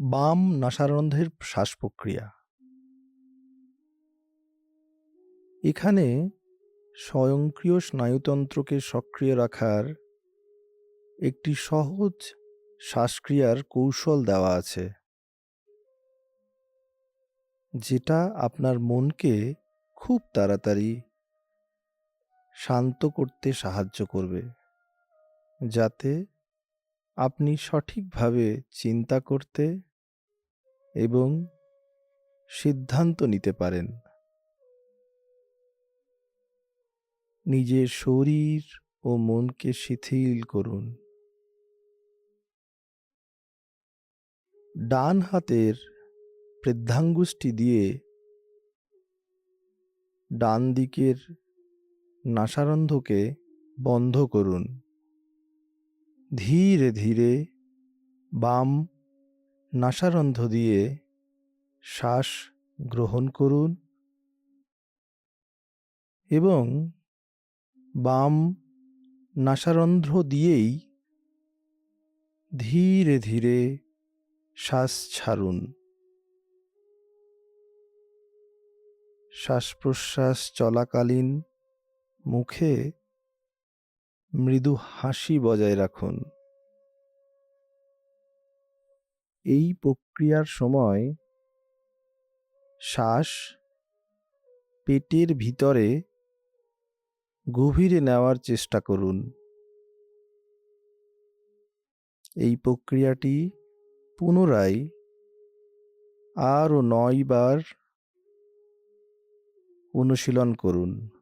বাম নাসারন্ধ্রের শ্বাস প্রক্রিয়া এখানে স্বয়ংক্রিয় স্নায়ুতন্ত্রকে সক্রিয় রাখার একটি সহজ শ্বাসক্রিয়ার কৌশল দেওয়া আছে। যেটা আপনার মনকে খুব তাড়াতাড়ি শান্ত করতে সাহায্য করবে। যাতে আপনি সঠিকভাবে চিন্তা করতে এবং সিদ্ধান্ত নিতে পারেন। নিজের শরীর ও মনকে শিথিল করুন। ডান হাতের বৃদ্ধাঙ্গুষ্টি দিয়ে ডান দিকের নাসারন্ধকে বন্ধ করুন। ধীরে ধীরে বাম নাসারন্ধ্র দিয়ে শ্বাস গ্রহণ করুন এবং বাম নাসারন্ধ্র দিয়েই ধীরে ধীরে শ্বাস ছাড়ুন। শ্বাস প্রশ্বাস চলাকালীন মুখে মৃদু হাসি বজায় রাখুন। এই প্রক্রিয়ার সময় শ্বাস পেটের ভিতরে গভীরে নেওয়ার চেষ্টা করুন। এই প্রক্রিয়াটি পুনরায় আরও নয় বার অনুশীলন করুন।